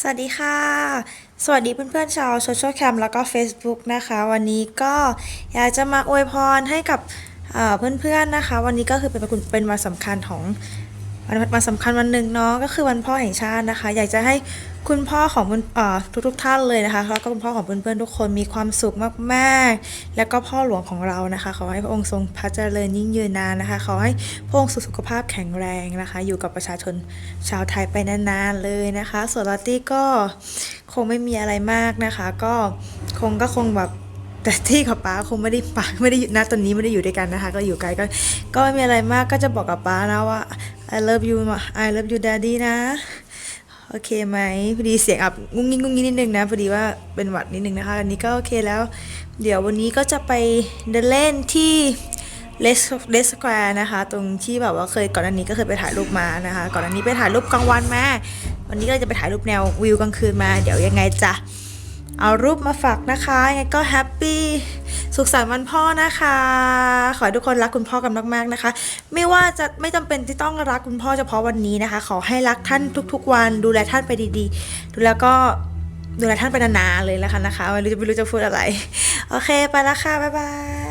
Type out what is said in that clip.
สวัสดีค่ะ สวัสดีเพื่อนๆชาวโซเชียลแคมแล้วก็ Facebook นะคะ วันนี้ก็อยากจะมาอวยพรให้กับเพื่อนๆนะคะ วันนี้ก็คือเป็นเป็นวันสำคัญของ วันวันสำคัญวันหนึ่งเนาะก็คือวันพ่อแห่งชาตินะคะ อยากจะให้คุณพ่อของคุณเอ่อทุกท่านเลยนะคะแล้วก็คุณพ่อของเพื่อนๆทุกคนมีความสุขมากๆ แล้วก็พ่อหลวงของเรานะคะขอให้พระองค์ทรงพระเจริญยิ่งยืนนานนะคะขอให้พระองค์สุขภาพแข็งแรงนะคะ อยู่กับประชาชนชาวไทยไปนานๆเลยนะคะ ส่วนลอตตี้ก็คงไม่มีอะไรมากนะคะ ก็คงก็คงแบบ แต่ที่กับป้าคงไม่ได้ป้าไม่ได้อยู่ณตอนนี้ไม่ได้อยู่ด้วยกันนะคะ ก็อยู่ไกลก็ก็ไม่มีอะไรมากก็จะบอกกับป้านะว่า I love you I love you daddy นะโอเคไหมพอดีเสียงอับงุ้งงิ้งงุ้งงิ้งนิดนึงนะพอดีว่าเป็นหวัดนิดนึงนะคะอันนี้ก็โอเคแล้ว เดี๋ยววันนี้ก็จะไปเดินเล่นที่เลสเลสแควร์นะคะ ตรงที่แบบว่าเคยก่อนอันนี้ก็เคยไปถ่ายรูปมานะคะ ก่อนอันนี้ไปถ่ายรูปกลางวันมา วันนี้ก็จะไปถ่ายรูปแนววิวกลางคืนมา เดี๋ยวยังไงจะ เอารูปมาฝากนะคะยังไงก็แฮปปี้สุขสันต์วันพ่อนะคะ ขอให้ทุกคนรักคุณพ่อกันมากๆนะคะ ไม่ว่าจะไม่จำเป็นที่ต้องรักคุณพ่อเฉพาะวันนี้นะคะ ขอให้รักท่านทุก ๆ วันดูแลท่านไปดีๆ ดูแล้วก็ดูแลท่านไปนานๆเลยแล้วกันนะคะไม่รู้จะไม่รู้จะพูดอะไร โอเคไปแล้วค่ะบ๊ายบาย